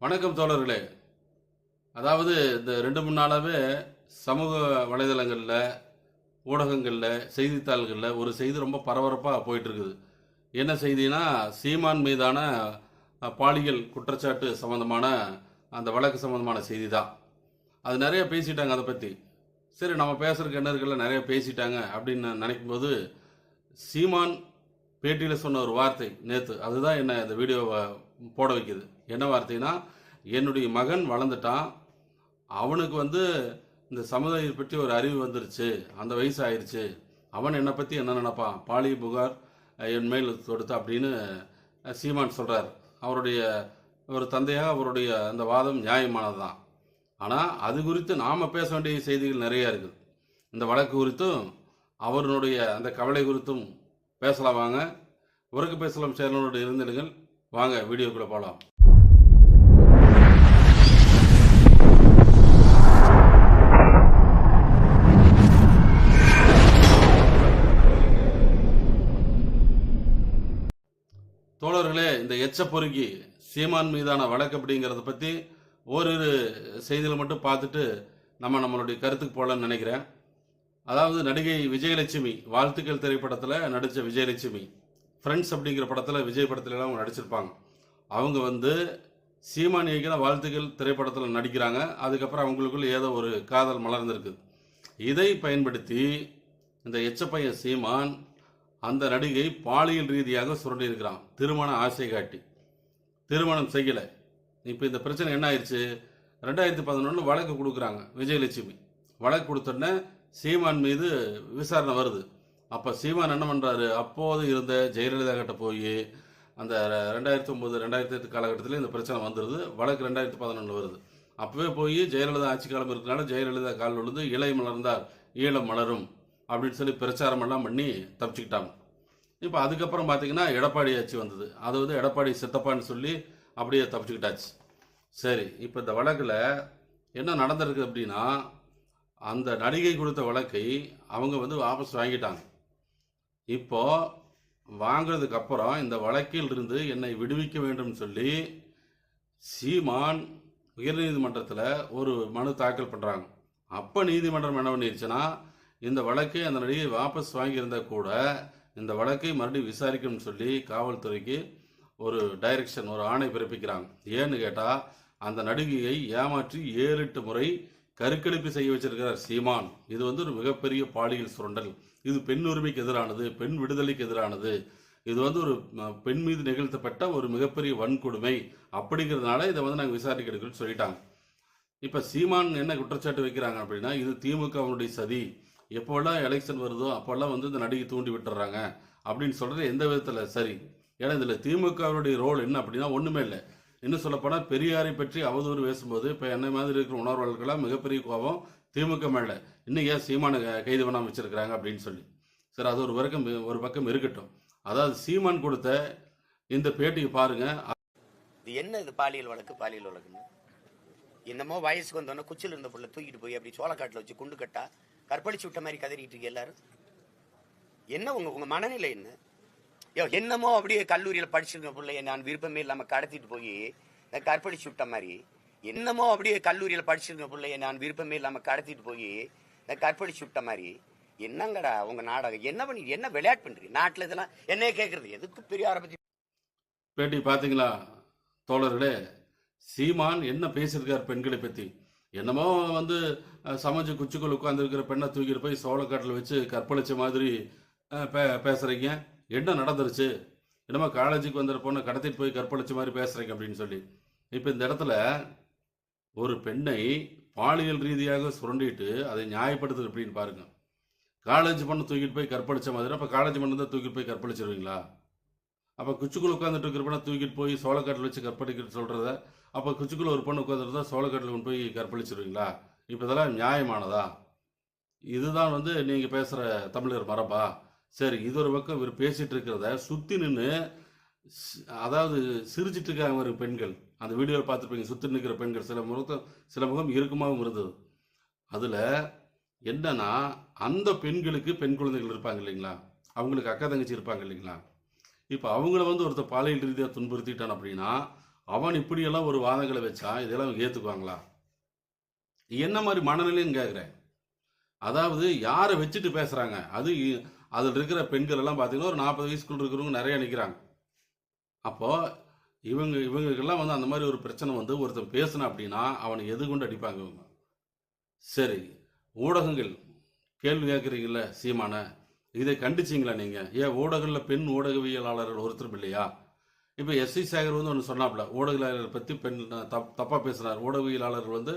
வணக்கம் தோழர்களே. அதாவது இந்த ரெண்டு மூணு நாளாகவே சமூக வலைதளங்களில் ஊடகங்களில் செய்தித்தாள்களில் ஒரு செய்தி ரொம்ப பரபரப்பாக போயிட்டு இருக்குது என்ன செய்தினா சீமான் மீதான பாலியல் குற்றச்சாட்டு சம்மந்தமான அந்த வழக்கு சம்மந்தமான செய்தி தான் அது நிறைய பேசிட்டாங்க அதை பற்றி சரி நம்ம பேசுகிறக்கு என்ன இருக்குல்ல நிறைய பேசிட்டாங்க அப்படின்னு நினைக்கும்போது சீமான் பேட்டியில் சொன்ன ஒரு வார்த்தை நேற்று அதுதான் என்ன இந்த வீடியோவை போட வைக்கிது. என்ன வார்த்தைனா என்னுடைய மகன் வளர்ந்துட்டான். அவனுக்கு வந்து இந்த சமுதாயத்தை பற்றி ஒரு அறிவு வந்துருச்சு. அந்த வயசு ஆயிடுச்சு அவன் என்னை பற்றி என்ன நினப்பான்? பாலிய புகார் என் மேல் தொடுத்து அப்படின்னு சீமான் சொல்கிறார் அவருடைய ஒரு தந்தையாக அவருடைய அந்த வாதம் நியாயமானது தான் ஆனால் அது குறித்து நாம் பேச வேண்டிய செய்திகள் நிறையா இருக்குது. இந்த வழக்கு குறித்தும் அவருடைய அந்த கவலை குறித்தும் பேசலாம் வாங்க. உறக்கு பேசலாம் சேனலோடு இருந்திடுங்கள். வாங்க வீடியோக்குள்ளே போகலாம் தோழர்களே இந்த எச்ச பொறுக்கி சீமான் மீதான வழக்கு அப்படிங்கிறத பற்றி ஓரிரு செய்திகளை மட்டும் பார்த்துட்டு நம்ம நம்மளுடைய கருத்துக்கு போகலான்னு நினைக்கிறேன். அதாவது நடிகை விஜயலட்சுமி வாழ்த்துக்கள் திரைப்படத்தில் நடித்த விஜயலட்சுமி. ஃப்ரெண்ட்ஸ் அப்படிங்கிற படத்தில் விஜய் படத்துலலாம் அவங்க நடிச்சிருப்பாங்க. அவங்க வந்து சீமான் இயக்கின வாழ்த்துக்கள் திரைப்படத்தில் நடிக்கிறாங்க. அதுக்கப்புறம் அவங்களுக்குள்ள ஏதோ ஒரு காதல் மலர்ந்திருக்குது இதை பயன்படுத்தி இந்த எச்சப்பையன் சீமான் அந்த நடிகை பாலியல் ரீதியாக சுரண்டியிருக்கிறான் திருமண ஆசை காட்டி. திருமணம் செய்யலை. இப்போ இந்த பிரச்சனை என்ன ஆயிடுச்சு ரெண்டாயிரத்தி பதினொன்று வழக்கு கொடுக்குறாங்க விஜயலட்சுமி. வழக்கு கொடுத்தோடனே சீமான் மீது விசாரணை வருது. அப்போ சீமான் என்ன பண்ணுறாரு அப்போது இருந்த ஜெயலலிதா கிட்ட போய் அந்த ரெண்டாயிரத்தி ஒம்பது ரெண்டாயிரத்தி எட்டு காலகட்டத்தில் இந்த பிரச்சனை வந்துடுது வழக்கு ரெண்டாயிரத்தி பதினொன்று வருது. அப்போவே போய் ஜெயலலிதா ஆட்சி காலம் இருக்கிறனால ஜெயலலிதா கால் விழுந்து இலை மலர்ந்தார். ஈழம் மலரும் அப்படின்னு சொல்லி பிரச்சாரம் எல்லாம் பண்ணி தப்பிச்சுக்கிட்டாங்க. இப்போ அதுக்கப்புறம் பார்த்தீங்கன்னா எடப்பாடி ஆட்சி வந்தது. அது வந்து எடப்பாடி சித்தப்பான்னு சொல்லி அப்படியே தப்பிச்சுக்கிட்டாச்சு. சரி இப்போ இந்த வழக்கில் என்ன நடந்திருக்கு அப்படின்னா அந்த நடிகை கொடுத்த வழக்கை அவங்க வந்து வாபஸ் வாங்கிட்டாங்க. இப்போ வாங்கிறதுக்கு அப்புறம் இந்த வழக்கில் இருந்து என்னை விடுவிக்க வேண்டும் சொல்லி சீமான் உயர்நீதிமன்றத்தில் ஒரு மனு தாக்கல் பண்ணுறாங்க அப்போ நீதிமன்றம் என்ன பண்ணிருச்சுன்னா இந்த வழக்கை அந்த நடிகை வாபஸ் வாங்கியிருந்தா கூட இந்த வழக்கை மறுபடியும் விசாரிக்கணும்னு சொல்லி காவல்துறைக்கு ஒரு டைரக்ஷன் ஒரு ஆணை பிறப்பிக்கிறாங்க. ஏன்னு கேட்டால் அந்த நடிகையை ஏமாற்றி ஏழு எட்டு முறை கருக்கணிப்பு செய்ய வச்சிருக்கிறார் சீமான். இது வந்து ஒரு மிகப்பெரிய பாலியல் சுரண்டல். இது பெண் உரிமைக்கு எதிரானது பெண் விடுதலைக்கு எதிரானது. இது வந்து ஒரு பெண் மீது நிகழ்த்தப்பட்ட ஒரு மிகப்பெரிய வன்கொடுமை அப்படிங்கிறதுனால இதை வந்து நாங்கள் விசாரிக்க எடுக்கணும்னு சொல்லிட்டாங்க. இப்போ சீமான் என்ன குற்றச்சாட்டு வைக்கிறாங்க அப்படின்னா இது திமுகவினுடைய சதி. எப்போல்லாம் எலெக்ஷன் வருதோ அப்போல்லாம் வந்து இந்த நடிகை தூண்டி விட்டுறாங்க அப்படின்னு சொல்கிறது எந்த விதத்தில் சரி? ஏன்னா இதில் திமுகவினுடைய ரோல் என்ன அப்படின்னா ஒன்றுமே இல்லை. இன்னும் சொல்லப்போனால் பெரியாரை பற்றி அவதூறு பேசும்போது இப்போ என்ன மாதிரி இருக்கிற உணர்வாளர்களாக மிகப்பெரிய கோபம் திமுக மேலே. இன்னும் ஏன் சீமானை கைது பண்ணாமல் வச்சிருக்கிறாங்க அப்படின்னு சொல்லி. சரி அது ஒரு பக்கம் ஒரு பக்கம் இருக்கட்டும். அதாவது சீமான் கொடுத்த இந்த பேட்டியை பாருங்க. இது என்ன இது பாலியல் வழக்கு பாலியல் வழக்குன்னு என்னமோ வயசுக்கு வந்தோடனே குச்சில் இருந்த பிள்ளை தூக்கிட்டு போய் அப்படி சோளக்காட்டில் வச்சு குண்டு கட்டா கற்பழிச்சு விட்ட மாதிரி கதறிட்டு இருக்கு எல்லாரும். என்ன உங்க உங்க மனநிலை என்ன? யோ என்னமோ அப்படியே கல்லூரியில் படிச்சிருக்க பிள்ளைய நான் விருப்பமே இல்லாமல் கடத்திட்டு போய் நான் கற்பழிச்சு விட்ட மாதிரி என்னமோ அப்படியே கல்லூரியில் படிச்சிருக்க பிள்ளைய நான் விருப்பமே இல்லாமல் கடத்திட்டு போய் நான் கற்பழிச்சு விட்ட மாதிரி என்னங்கடா உங்க நாடகம்? என்ன பண்ணி என்ன விளையாட்டு பண்றீங்க? நாட்டில் இதெல்லாம் என்னைய கேட்கறது எதுக்கு பெரியார பத்தி? பேட்டி பாத்தீங்களா? தோழர்களே சீமான் என்ன பேசியிருக்கார் பெண்களை பற்றி என்னமோ வந்து அஹ், சமைச்சு குச்சிக்குள் உட்காந்துருக்கிற பெண்ணை தூக்கிட்டு போய் சோளக்காட்டில் வச்சு கற்பழிச்ச மாதிரி பே பேசுகிறீங்க என்ன நடந்துருச்சு? என்னமோ காலேஜுக்கு வந்துற பொண்ணை கடத்திட்டு போய் கற்பழிச்ச மாதிரி பேசுகிறீங்க அப்படின்னு சொல்லி. இப்போ இந்த இடத்துல ஒரு பெண்ணை பாலியல் ரீதியாக சுரண்டிட்டு அதை நியாயப்படுத்துது அப்படின்னு பாருங்க. காலேஜ் பொண்ணை தூக்கிட்டு போய் கற்பழிச்ச மாதிரி. அப்போ காலேஜ் பொண்ணு தான் தூக்கிட்டு போய் கற்பழிச்சிருவீங்களா? அப்போ குச்சிக்குள்ள உட்காந்துட்டு இருக்கிற பொண்ணை தூக்கிட்டு போய் சோளக்காட்டில் வச்சு கற்பழிக்கிட்டு சொல்கிறத அப்போ குச்சிக்குள்ள ஒரு பொண்ணு உட்காந்துருந்தா சோளக்காட்டில் கொண்டு போய் கற்பழிச்சிருவீங்களா? இப்போ இதெல்லாம் நியாயமானதா? இதுதான் வந்து நீங்கள் பேசுகிற தமிழர் மரபா? சரி இது ஒரு பக்கம் இவர் பேசிட்டு இருக்கிறத சுற்றி நின்று அதாவது சிரிச்சிட்டு இருக்காங்க ஒரு பெண்கள். அந்த வீடியோவில் பார்த்துருப்பீங்க சுற்றி நிற்கிற பெண்கள். சில முகத்தம் சில முகம் இறுக்கமாகவும் இருந்தது. அதில் என்னன்னா அந்த பெண்களுக்கு பெண் குழந்தைகள் இருப்பாங்க இல்லைங்களா? அவங்களுக்கு அக்கா தங்கச்சி இருப்பாங்க இல்லைங்களா? இப்போ அவங்கள வந்து ஒருத்தர் பாலியல் ரீதியாக துன்புறுத்திட்டான் அப்படின்னா அவன் இப்படியெல்லாம் ஒரு வாதங்களை வச்சா இதெல்லாம் அவங்க ஏற்றுக்குவாங்களா என்ன மாதிரி மனநிலைன்னு கேட்குறேன் அதாவது யாரை வச்சுட்டு பேசுகிறாங்க அது அதில் இருக்கிற பெண்கள் எல்லாம் பார்த்தீங்கன்னா ஒரு நாற்பது வயசுக்குள்ள இருக்கிறவங்க நிறைய நிற்கிறாங்க அப்போது இவங்க இவங்களுக்கெல்லாம் வந்து அந்த மாதிரி ஒரு பிரச்சனை வந்து ஒருத்தன் பேசினா அப்படின்னா அவனை எது கொண்டு அடிப்பாங்க இவங்க? சரி ஊடகங்கள். கேள்வி கேட்குறீங்கள சீமான இதை கண்டிச்சிங்களா நீங்கள் ஏன் ஊடகங்களில் பெண் ஊடகவியலாளர்கள் ஒருத்தரும் இல்லையா? இப்போ எஸ்சி சேகர் வந்து ஒன்று சொன்னாப்புல ஊடகவியலாளர் பற்றி பெண் தப் தப்பாக பேசுனார் ஊடகவியலாளர் வந்து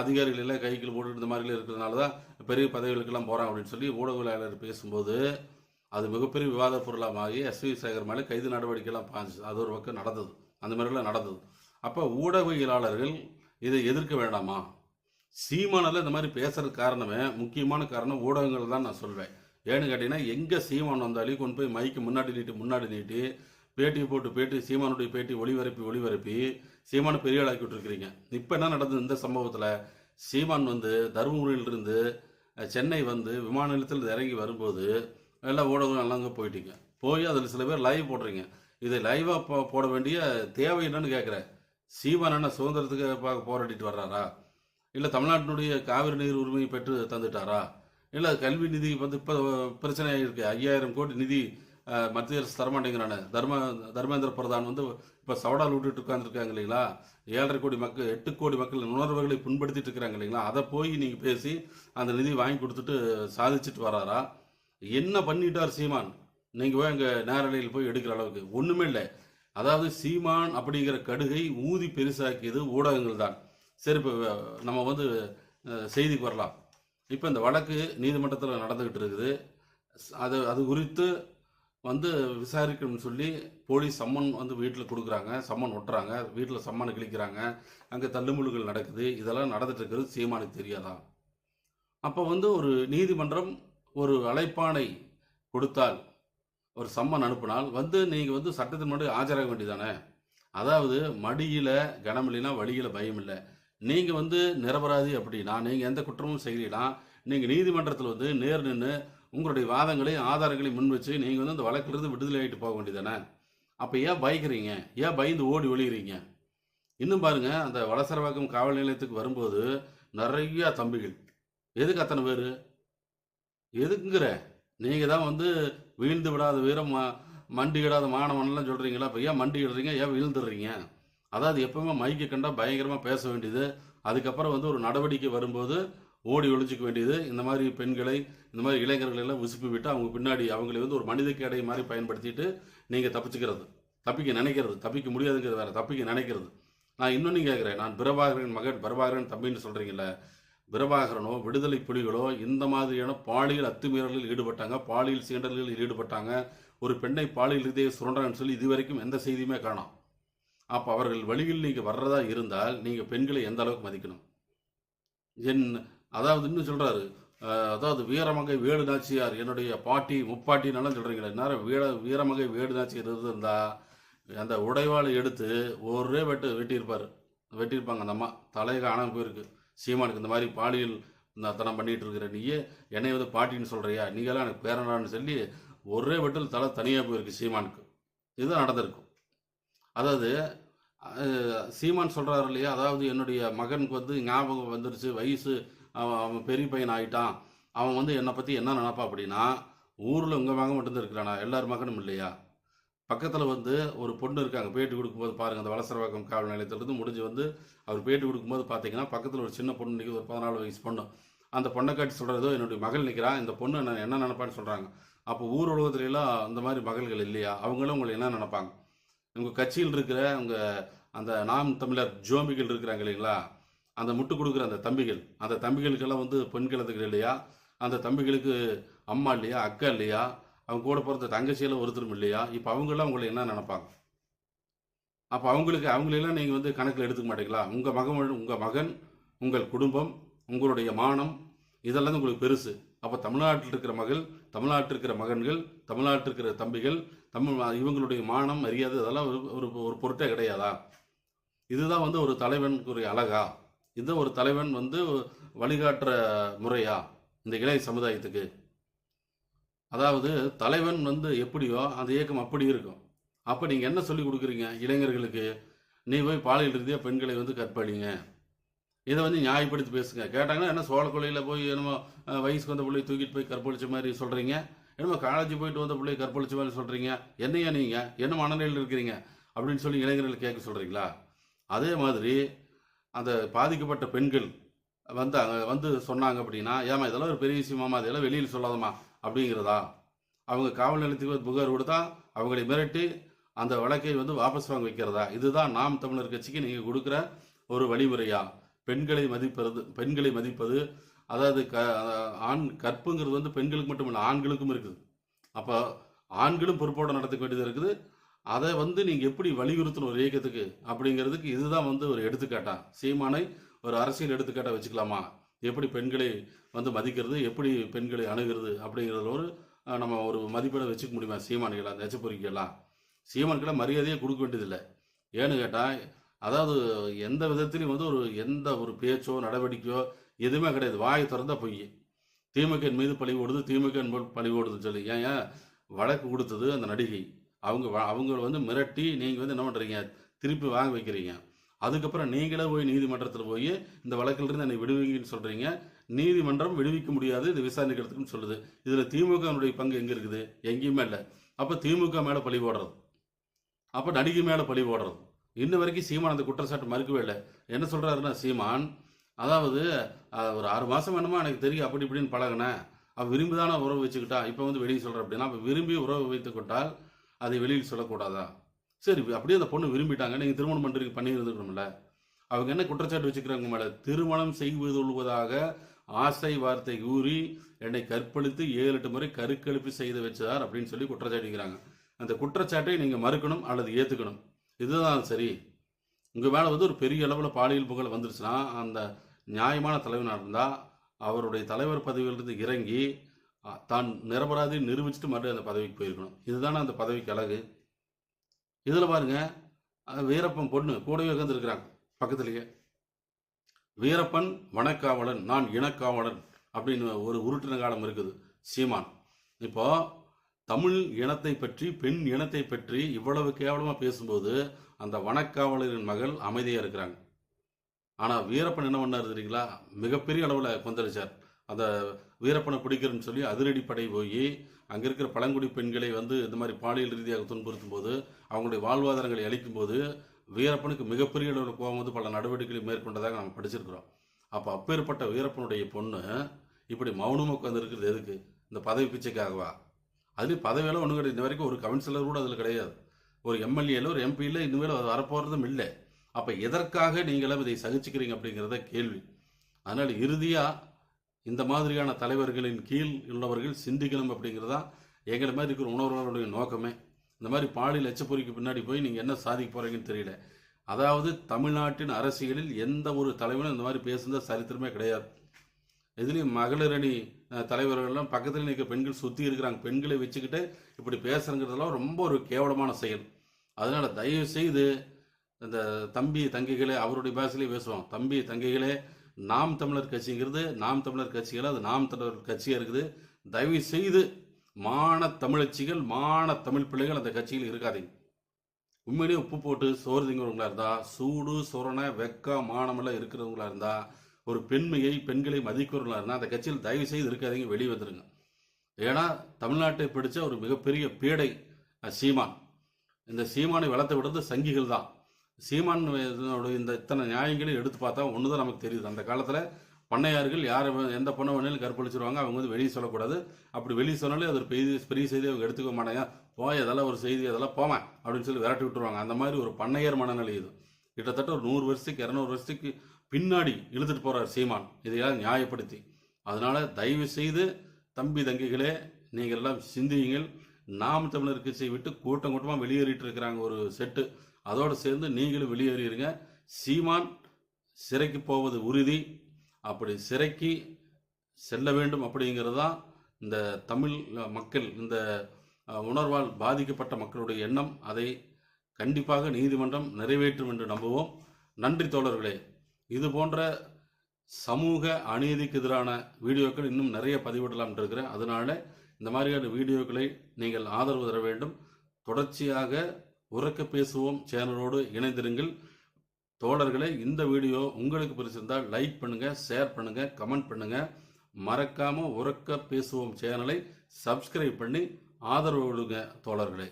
அதிகாரிகள் எல்லாம் கைகள் போட்டு இந்த மாதிரிலாம் இருக்கிறதுனால தான் பெரிய பதவிகளுக்கெல்லாம் போகிறான் அப்படின்னு சொல்லி ஊடகவியலாளர் பேசும்போது அது மிகப்பெரிய விவாத பொருளாக மாறி எஸ்வி சேகர் மேலே கைது நடவடிக்கைலாம் பாஞ்சு அது ஒரு பக்கம் நடந்தது. அந்த மாதிரிலாம் நடந்தது. அப்போ ஊடகவியலாளர்கள் இதை எதிர்க்க வேண்டாமா? சீமானில் இந்த மாதிரி பேசுறதுக்கு காரணமே முக்கியமான காரணம் ஊடகங்கள் தான் நான் சொல்வேன். ஏன்னு கேட்டிங்கன்னா எங்கே சீமான் வந்தாலும் கொண்டு போய் மைக்கு முன்னாடி நீட்டி முன்னாடி நீட்டி பேட்டி போட்டு பேட்டி சீமானுடைய பேட்டி ஒளிபரப்பி ஒளிபரப்பி சீமானை பெரிய ஆளாக்கி விட்டுருக்கிறீங்க. இப்போ என்ன நடந்தது இந்த சம்பவத்தில்? சீமான் வந்து தருமபுரியிலிருந்து சென்னை வந்து விமான நிலையத்தில் இறங்கி வரும்போது எல்லாம் ஊடகம் எல்லாம் போயிட்டீங்க. போய் அதில் சில பேர் லைவ் போடுறீங்க இதை லைவாக போ போட வேண்டிய தேவை என்னன்னு கேட்குறேன் சீமான் என்ன சுதந்திரத்துக்கு பார்க்க போராடிட்டு வர்றாரா? இல்லை தமிழ்நாட்டினுடைய காவிரி நீர் உரிமையை பெற்று தந்துட்டாரா? இல்லை கல்வி நிதி வந்து இப்போ பிரச்சனை இருக்குது ஐயாயிரம் கோடி நிதி மத்திய அரசு தரமாட்டேங்கிறானே தர்ம தர்மேந்திர பிரதான் வந்து இப்போ சவடால் விட்டுட்டு உட்காந்துருக்காங்க இல்லைங்களா? ஏழரை கோடி மக்கள் எட்டு கோடி மக்கள் உணர்வுகளை புண்படுத்திட்டு இருக்கிறாங்க இல்லைங்களா? அதை போய் நீங்கள் பேசி அந்த நிதி வாங்கி கொடுத்துட்டு சாதிச்சுட்டு வராரா? என்ன பண்ணிட்டார் சீமான்? நீங்கள் போய் அங்கே நேரலையில் போய் எடுக்கிற அளவுக்கு. ஒன்றுமே இல்லை. அதாவது சீமான் அப்படிங்கிற கடுகை ஊதி பெருசாக்கியது ஊடகங்கள் தான். சரி இப்போ நம்ம வந்து செய்திக்கு வரலாம். இப்போ இந்த வழக்கு நீதிமன்றத்தில் நடந்துக்கிட்டு இருக்குது. அது அது குறித்து வந்து விசாரிக்கணும்னு சொல்லி போலீஸ் சம்மன் வந்து வீட்டில் கொடுக்குறாங்க சம்மன் ஒட்டுறாங்க வீட்டில் சம்மனை கிழிக்கிறாங்க அங்கே தள்ளுமுள்ளுகள் நடக்குது இதெல்லாம் நடந்துட்டு இருக்கிறது சீமானுக்கு தெரியாதான் அப்போ வந்து ஒரு நீதிமன்றம் ஒரு அழைப்பானை கொடுத்தால் ஒரு சம்மன் அனுப்பினால் வந்து நீங்கள் வந்து சட்டத்தின் முன்னாடி ஆஜராக வேண்டியதானே? அதாவது மடியில் கனமில்லைனா வழியில் பயம் இல்லை. நீங்கள் வந்து நிரபராதி அப்படின்னா நீங்கள் எந்த குற்றமும் செய்யலாம் நீங்கள் நீதிமன்றத்தில் வந்து நேர் நின்று உங்களுடைய வாதங்களை ஆதாரங்களை முன் வச்சு நீங்கள் வந்து அந்த வழக்கிலிருந்து விடுதலை ஆகிட்டு போக வேண்டியதானே அப்போ ஏன் பயக்கிறீங்க? ஏன் பயந்து ஓடி ஒழிகிறீங்க இன்னும் பாருங்க அந்த வளசரவாக்கம் காவல் நிலையத்துக்கு வரும்போது நிறையா தம்பிகள். எதுக்கு அத்தனை பேர்? எதுக்குங்கிற? நீங்கள் தான் வந்து வீழ்ந்து விடாத வீரம் ம- மண்டி இடாத மாணவன்லாம் சொல்கிறீங்களா இப்போ ஏன் மண்டி இடுறீங்க? ஏன் வீழ்ந்துடுறீங்க? அதாவது எப்பவுமே மைக்கு கண்டா பயங்கரமாக பேச வேண்டியது. அதுக்கப்புறம் வந்து ஒரு நடவடிக்கை வரும்போது ஓடி ஒழிச்சிக்க வேண்டியது. இந்த மாதிரி பெண்களை இந்த மாதிரி இளைஞர்களை எல்லாம் உசுப்பி விட்டு அவங்க பின்னாடி அவங்களை வந்து ஒரு மனித கேடை மாதிரி பயன்படுத்திட்டு நீங்கள் தப்பிச்சுக்கிறது. தப்பிக்க நினைக்கிறது. தப்பிக்க முடியாதுங்கிறது வேறு. தப்பிக்க நினைக்கிறது. நான் இன்னொன்று கேட்குறேன் நான் பிரபாகரன் மகன் பிரபாகரன் தம்பின்னு சொல்கிறீங்கள பிரபாகரனோ விடுதலை புலிகளோ இந்த மாதிரியான பாலியல் அத்துமீறலில் ஈடுபட்டாங்க. பாலியல் சீண்டல்களில் ஈடுபட்டாங்க. ஒரு பெண்ணை பாலியல் ரீதியாக சுரண்டான்னு சொல்லி இதுவரைக்கும் எந்த செய்தியுமே காணோம். அப்போ அவர்கள் வழியில் நீங்கள் வர்றதா இருந்தால் நீங்கள் பெண்களை எந்த அளவுக்கு மதிக்கணும்? என் அதாவது இன்னும் சொல்கிறாரு அதாவது வீரமங்கை வேடு நாச்சியார் என்னுடைய பாட்டி முப்பாட்டினாலும் சொல்கிறீங்களே நேரம் வீர வீரமங்கை வேடு நாச்சியார் இருந்திருந்தா அந்த உடைவாளை எடுத்து ஒரே வெட்டு வெட்டியிருப்பார். வெட்டியிருப்பாங்க அந்த அம்மா. தலையை காணாமல் போயிருக்கு. சீமானுக்கு இந்த மாதிரி பாலியல் தனம் பண்ணிகிட்டு இருக்கிற நீயே என்னை வந்து பாட்டின்னு சொல்கிறியா நீங்களாம் எனக்கு பேரனான்னு சொல்லி ஒரே வெட்டில் தலை தனியாக போயிருக்கு சீமானுக்கு. இதுதான் நடந்திருக்கும். அதாவது சீமான் சொல்கிறாரு இல்லையா? அதாவது என்னுடைய மகனுக்கு வந்து ஞாபகம் வந்துருச்சு வயசு அவன் அவன் பெரிய பையன் ஆகிட்டான் அவன் வந்து என்னை பற்றி என்ன நினப்பா அப்படின்னா ஊரில் உங்கள் மகன் மட்டும்தான் இருக்கிறானா? எல்லார் மகனும் இல்லையா? பக்கத்தில் வந்து ஒரு பொண்ணு இருக்காங்க பேட்டி கொடுக்கும்போது பாருங்கள் அந்த வளசரவாக்கம் காவல் நிலையத்திலிருந்து முடிஞ்சு வந்து அவர் பேட்டி கொடுக்கும்போது பார்த்தீங்கன்னா பக்கத்தில் ஒரு சின்ன பொண்ணு நிற்கிது ஒரு பதினாலு வயசு பொண்ணு. அந்த பொண்ணை காட்டி சொல்கிறதோ என்னுடைய மகள் நிற்கிறான் இந்த பொண்ணு என்ன என்ன நினப்பான்னு சொல்கிறாங்க அப்போ ஊர் உலகத்துலலாம் அந்த மாதிரி மகள்கள் இல்லையா? அவங்களும் உங்களை என்ன நினப்பாங்க? உங்கள் கட்சியில் இருக்கிற உங்கள் அந்த நாம் தமிழர் ஜோம்பிகள் இருக்கிறாங்க இல்லைங்களா? அந்த முட்டு கொடுக்குற அந்த தம்பிகள். அந்த தம்பிகளுக்கெல்லாம் வந்து பெண் குழந்தைகள் இல்லையா? அந்த தம்பிகளுக்கு அம்மா இல்லையா? அக்கா இல்லையா? அவங்க கூட பிறந்த தங்கச்சியெல்லாம் ஒருத்தரும் இல்லையா? இப்போ அவங்கெல்லாம் உங்களை என்ன நினைப்பாங்க? அப்போ அவங்களுக்கு அவங்களெல்லாம் நீங்கள் வந்து கணக்கில் எடுத்துக்க மாட்டீங்களா? உங்கள் மகன் உங்கள் மகன் உங்கள் குடும்பம் உங்களுடைய மானம் இதெல்லாம் தான் உங்களுக்கு பெருசு. அப்போ தமிழ்நாட்டில் இருக்கிற மகள் தமிழ்நாட்டில் இருக்கிற மகன்கள் தமிழ்நாட்டில் இருக்கிற தம்பிகள் தமிழ் இவங்களுடைய மானம் மரியாதை இதெல்லாம் ஒரு ஒரு ஒரு பொருட்டே கிடையாதா? இதுதான் வந்து ஒரு தலைவனுக்குரிய அழகா? இது ஒரு தலைவன் வந்து வழிகாட்டுற முறையா இந்த இளைய சமுதாயத்துக்கு? அதாவது தலைவன் வந்து எப்படியோ அந்த இயக்கம் அப்படி இருக்கும். அப்போ நீங்கள் என்ன சொல்லி கொடுக்குறீங்க இளைஞர்களுக்கு? நீ போய் பாலியல் ரீதியாக பெண்களை வந்து கற்பழிங்க. இதை வந்து நியாயப்படுத்தி பேசுங்க. கேட்டாங்கன்னா என்ன சோழ கொலையில் போய் என்னமோ வயசுக்கு வந்த பிள்ளையை தூக்கிட்டு போய் கற்பழிச்ச மாதிரி சொல்கிறீங்க என்னமோ காலேஜ் போயிட்டு வந்த பிள்ளையை கற்பழிச்ச மாதிரி சொல்கிறீங்க என்னையா நீங்கள் என்ன மனநிலையில் இருக்கிறீங்க? அப்படின்னு சொல்லி இளைஞர்கள் கேட்க சொல்கிறீங்களா அதே மாதிரி அந்த பாதிக்கப்பட்ட பெண்கள் வந்து அங்கே வந்து சொன்னாங்க அப்படின்னா ஏமா இதெல்லாம் ஒரு பெரிய விஷயமாமா அதெல்லாம் வெளியில் சொல்லாதம்மா அப்படிங்கிறதா? அவங்க காவல் நிலையத்துக்கு புகார் கொடுத்தா அவங்களை மிரட்டி அந்த வழக்கை வந்து வாபஸ் வாங்க வைக்கிறதா? இதுதான் நாம் தமிழர் கட்சிக்கு நீங்கள் கொடுக்குற ஒரு வழிமுறையா? பெண்களை மதிப்பது பெண்களை மதிப்பது அதாவது க ஆண் கற்புங்கிறது வந்து பெண்களுக்கு மட்டும் இல்லை ஆண்களுக்கும் இருக்குது. அப்போ ஆண்களும் பொறுப்போடு நடத்த வேண்டியது இருக்குது. அதை வந்து நீங்கள் எப்படி வலியுறுத்தணும் ஒரு இயக்கத்துக்கு அப்படிங்கிறதுக்கு இதுதான் வந்து ஒரு எடுத்துக்காட்டா. சீமானை ஒரு அரசியல் எடுத்துக்காட்டாக வச்சுக்கலாமா? எப்படி பெண்களை வந்து மதிக்கிறது எப்படி பெண்களை அணுகிறது அப்படிங்கிறதுல ஒரு நம்ம ஒரு மதிப்பீடை வச்சுக்க முடியுமா சீமானிகள் நெச்சப்பொறிக்கெல்லாம் எச்சப்பொறிக்கெல்லாம் மரியாதையே கொடுக்க வேண்டியதில்லை. ஏன்னு கேட்டால் அதாவது எந்த விதத்துலையும் வந்து ஒரு எந்த ஒரு பேச்சோ நடவடிக்கையோ எதுவுமே கிடையாது. வாய் திறந்தா பொய். திமுகன் மீது பழி ஓடுது திமுகன் பழி ஓடுதுன்னு சொல்லி. ஏன் ஏன்? வழக்கு கொடுத்தது அந்த நடிகை. அவங்க வ- அவங்க வந்து மிரட்டி நீங்கள் வந்து என்ன பண்ணுறீங்க திருப்பி வாங்க வைக்கிறீங்க. அதுக்கப்புறம் நீங்களே போய் நீதிமன்றத்தில் போய் இந்த வழக்கிலிருந்து என்னை விடுவிங்கன்னு சொல்கிறீங்க நீதிமன்றம் விடுவிக்க முடியாது இது விசாரணைக்கு எடுத்துக்கணும்னு சொல்லுது. இதில் திமுகனுடைய பங்கு எங்கே இருக்குது? எங்கேயுமே இல்லை. அப்போ திமுக மேலே பழி போடுறது. அப்போ நடிகை மேலே பழி போடுறது. இன்ன வரைக்கும் சீமான் அந்த குற்றச்சாட்டு மறுக்கவே இல்லை. என்ன சொல்கிறாருன்னா சீமான் அதாவது ஒரு ஆறு மாதம் வேணுமா எனக்கு தெரியும் அப்படி இப்படின்னு பழகினேன் அவள் விரும்பி தானே உறவு வச்சுக்கிட்டா. இப்போ வந்து வெளியே சொல்கிற அப்படின்னா அப்போ விரும்பி உறவு வைத்துக்கொண்டால் அதை வெளியில் சொல்லக்கூடாதா? சரி அப்படியே அந்த பொண்ணு விரும்பிட்டாங்க. நீங்கள் திருமணம் பண்ணுறீங்க பண்ணியிருந்துக்கணும்ல அவங்க என்ன குற்றச்சாட்டு வச்சுக்கிறாங்க மேலே? திருமணம் செய்வதுவதாக ஆசை வார்த்தை கூறி என்னை கற்பழித்து ஏழு எட்டு முறை கருக்கெழுப்பி செய்து வச்சார் அப்படின்னு சொல்லி குற்றச்சாட்டிக்கிறாங்க அந்த குற்றச்சாட்டை நீங்கள் மறுக்கணும் அல்லது ஏற்றுக்கணும் இதுதான் சரி. உங்கள் மேலே வந்து ஒரு பெரிய அளவில் பாலியல் புகழ் வந்துருச்சுன்னா அந்த நியாயமான தலைவனாக இருந்தால் அவருடைய தலைவர் பதவியிலிருந்து இறங்கி தான் நிரபராதி நிரூபிச்சுட்டு மறுபடியும் அந்த பதவிக்கு போயிருக்கணும். இதுதானே அந்த பதவிக்கு அழகு. இதில் பாருங்க வீரப்பன் பொண்ணு கூடவே உட்காந்துருக்கிறாங்க பக்கத்துலேயே. வீரப்பன் வனக்காவலன் நான் இனக்காவலன் அப்படின்னு ஒரு உருட்டின காலம் இருக்குது. சீமான். இப்போ தமிழ் இனத்தை பற்றி பெண் இனத்தை பற்றி இவ்வளவு கேவலமாக பேசும்போது அந்த வனக்காவலரின் மகள் அமைதியாக இருக்கிறாங்க. ஆனால் வீரப்பன் என்ன பண்ணார் தெரியுங்களா? மிகப்பெரிய அளவில் கொந்தளிச்சார். அந்த வீரப்பனை பிடிக்கிறேன்னு சொல்லி அதிரடிப்படை போய் அங்கே இருக்கிற பழங்குடி பெண்களை வந்து இந்த மாதிரி பாலியல் ரீதியாக துன்புறுத்தும் போது அவங்களுடைய வாழ்வாதாரங்களை அளிக்கும் போது வீரப்பனுக்கு மிகப்பெரிய அளவில் கோபம் வந்து பல நடவடிக்கைகளை மேற்கொண்டதாக நம்ம படிச்சிருக்கிறோம். அப்போ அப்பேற்பட்ட வீரப்பனுடைய பொண்ணு இப்படி மௌனமாக உட்காந்து இருக்கிறது எதுக்கு? இந்த பதவி பிச்சைக்காகவா? அதுலேயும் பதவியெல்லாம் ஒன்றும் கிடையாது. இந்த வரைக்கும் ஒரு கவுன்சிலர் கூட அதில் கிடையாது. ஒரு எம்எல்ஏல ஒரு எம்பியில் இனிமேல் அது வரப்போகிறதும் இல்லை. அப்போ எதற்காக நீங்களும் இதை சகிச்சுக்கிறீங்க அப்படிங்கிறத கேள்வி. அதனால் இறுதியாக இந்த மாதிரியான தலைவர்களின் கீழ் உள்ளவர்கள் சிந்திக்கணும் அப்படிங்கிறதா எங்களை மாதிரி இருக்கிற உணர்வுகளுடைய நோக்கமே. இந்த மாதிரி பாலியல் எச்சப்பொறிக்கு பின்னாடி போய் நீங்கள் என்ன சாதிக்க போகிறீங்கன்னு தெரியல. அதாவது தமிழ்நாட்டின் அரசியலில் எந்த ஒரு தலைவனும் இந்த மாதிரி பேசுனது சரித்திரமே கிடையாது. இதுலேயும் மகளிரணி தலைவர்கள்லாம் பக்கத்தில் நிற்க பெண்கள் சுற்றி இருக்கிறாங்க. பெண்களை வச்சுக்கிட்டு இப்படி பேசுகிறங்கிறதெல்லாம் ரொம்ப ஒரு கேவலமான செயல். அதனால் தயவு செய்து இந்த தம்பி தங்கைகளே அவருடைய பாஷையிலே பேசுவோம். தம்பி தங்கைகளே நாம் தமிழர் கட்சிங்கிறது நாம் தமிழர் கட்சிகள் அது நாம் தமிழர் கட்சியாக இருக்குது. தயவு செய்து மான தமிழச்சிகள் மான தமிழ் பிள்ளைகள் அந்த கட்சியில் இருக்காதீங்க. உண்மையிலேயே உப்பு போட்டு சோறு திங்கிறவங்களா இருந்தா சூடு சொரணை வெக்க மானமெல்லாம் இருக்கிறவங்களா இருந்தா ஒரு பெண்மையை பெண்களை மதிக்கிறவங்களா இருந்தா அந்த கட்சியில் தயவு செய்து இருக்காதீங்க வெளியே வந்துருங்க. ஏன்னா தமிழ்நாட்டை பிடிச்ச ஒரு மிகப்பெரிய பீடை சீமான். இந்த சீமானை வளர்த்து விடுறது சங்கிகள் தான் சீமான் இந்த இத்தனை நியாயங்களையும் எடுத்து பார்த்தா ஒன்று தான் நமக்கு தெரியுது. அந்த காலத்தில் பண்ணையார்கள் யார் எந்த பொண்ணை வேணாலும் கற்பழிச்சிருவாங்க அவங்க வந்து வெளியே சொல்லக்கூடாது. அப்படி வெளியே சொன்னாலே அது ஒரு பெரிய பெரிய செய்தி அவங்க எடுத்துக்க மாட்டாங்க. போய் அதெல்லாம் ஒரு செய்தி அதெல்லாம் போவேன் அப்படின்னு சொல்லி விரட்டி விட்டுருவாங்க. அந்த மாதிரி ஒரு பண்ணையர் மனநிலை இது. கிட்டத்தட்ட ஒரு நூறு வருஷத்துக்கு இரநூறு வருஷத்துக்கு பின்னாடி இழுத்துட்டு போகிறார் சீமான். இதையெல்லாம் நியாயப்படுத்தி. அதனால் தயவு செய்து தம்பி தங்கிகளே நீங்கள் எல்லாம் சிந்தியுங்கள். நாம் தமிழர் கட்சியை விட்டு கூட்டம் கூட்டமாக வெளியேறிட்டு இருக்கிறாங்க ஒரு செட்டு. அதோடு சேர்ந்து நீங்களும் வெளியேறிடுங்க சீமான் சிறைக்கு போவது உறுதி. அப்படி சிறைக்கு செல்ல வேண்டும் அப்படிங்கிறது தான் இந்த தமிழ் மக்கள் இந்த உணர்வால் பாதிக்கப்பட்ட மக்களுடைய எண்ணம். அதை கண்டிப்பாக நீதிமன்றம் நிறைவேற்றும் என்று நம்புவோம். நன்றி தோழர்களே. இது போன்ற சமூக அநீதிக்கு எதிரான வீடியோக்கள் இன்னும் நிறைய பதிவிடலாம் இருக்கிறேன் அதனால இந்த மாதிரியான வீடியோக்களை நீங்கள் ஆதரவு தர வேண்டும். தொடர்ச்சியாக உறக்க பேசுவோம். சேனலோடு இணைந்திருங்கள். தோழர்களே இந்த வீடியோ உங்களுக்கு பிடிச்சிருந்தால் லைக் பண்ணுங்க ஷேர் பண்ணுங்க கமெண்ட் பண்ணுங்க. மறக்காம உறக்க பேசுவோம் சேனலை சப்ஸ்கிரைப் பண்ணி ஆதரவு கொடுங்க தோழர்களே.